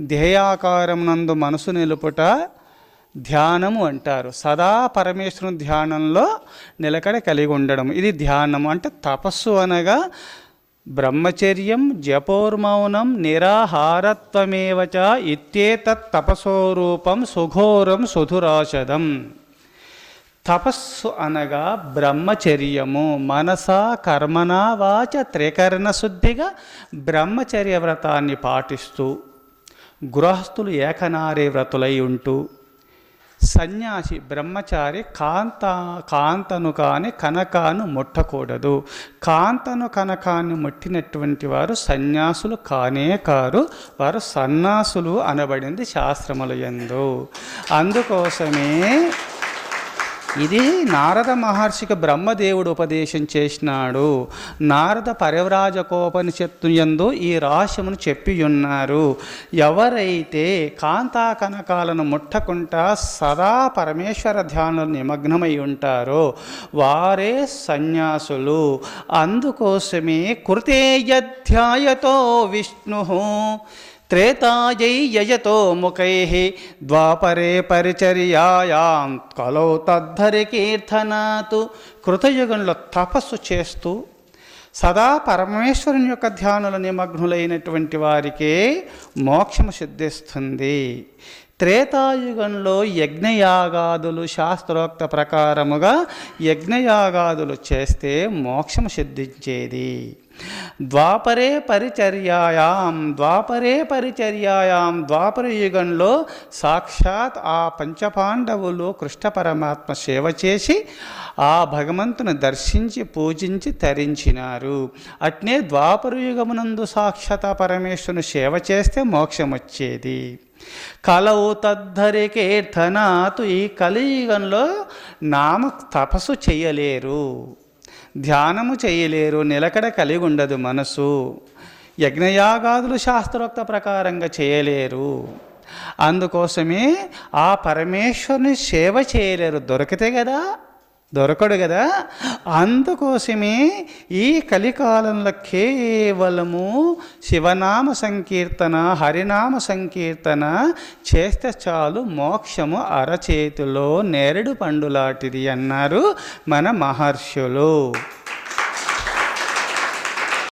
ధ్యేయాకారం నందు మనసు నిలుపుట ధ్యానము అంటారు. సదా పరమేశ్వరుని ధ్యానంలో నిలకడ కలిగి ఉండడం. ఇది ధ్యానం అంటే తపస్సు అనగా బ్రహ్మచర్యం జపోర్మౌనం నిరాహారత్వమేవచ ఇత్యేతత్ తపసోరూపం సుఘోరం సుధురాశదం. తపస్సు అనగా బ్రహ్మచర్యము. మనస కర్మణ వాచ త్రికరణ శుద్ధిగా బ్రహ్మచర్య వ్రతాన్ని పాటిస్తూ గృహస్థులు ఏకనారే వ్రతులై ఉంటూ సన్యాసి బ్రహ్మచారి కాంత కాంతను కాని కనకాను ముట్టకూడదు. కాంతను కనకాన్ని ముట్టినటువంటి వారు సన్యాసులు కానే కారు వారు సన్యాసులు అనబడింది శాస్త్రముల ఎందు అందుకోసమే ఇది నారద మహర్షికి బ్రహ్మదేవుడు ఉపదేశం చేసినాడు. నారద పరివ్రాజకోపనిషత్తు యందు ఈ రహస్యమును చెప్పి ఉన్నారు ఎవరైతే కాంతా కనకాలను ముట్టకుండా సదా పరమేశ్వర ధ్యానంలో నిమగ్నమై ఉంటారో వారే సన్యాసులు. అందుకోసమే కృతేయధ్యాయతో విష్ణు త్రేతాయై యజతో ముఖై ద్వాపరే పరిచర్యాయాం కలౌ తద్ధరి కీర్తనాతు. కృతయుగంలో తపస్సు చేస్తూ సదా పరమేశ్వరుని యొక్క ధ్యానుల నిమగ్నులైనటువంటి వారికే మోక్షము సిద్ధిస్తుంది. త్రేతాయుగంలో యజ్ఞయాగాదులు శాస్త్రోక్త ప్రకారముగా యజ్ఞయాగాదులు చేస్తే మోక్షము సిద్ధించేది. ద్వాపరే పరిచర్యాయాం ద్వాపరే పరిచర్యాయాం. ద్వాపర యుగంలో సాక్షాత్ ఆ పంచపాండవులు కృష్ణ పరమాత్మ సేవ చేసి ఆ భగవంతుని దర్శించి పూజించి తరించినారు. అట్నే ద్వాపర యుగమునందు సాక్షాత్ పరమేశ్వరుని సేవ చేస్తే మోక్షం వచ్చేది. కలవు తద్ధరి కీర్తనాతు ఈ కలియుగంలో నామ తపస్సు చేయలేరు. ధ్యానము చేయలేరు నిలకడ కలిగి ఉండదు మనసు. యజ్ఞయాగాదులు శాస్త్రోక్త ప్రకారంగా చేయలేరు. అందుకోసమే ఆ పరమేశ్వరుని సేవ చేయలేరు. దొరికితే కదా దొరకడు కదా అందుకోసమే ఈ కలికాలంలో కేవలము శివనామ సంకీర్తన హరినామ సంకీర్తన చేస్తే చాలు మోక్షము అరచేతిలో నేరుడు పండులాంటిది అన్నారు మన మహర్షులు.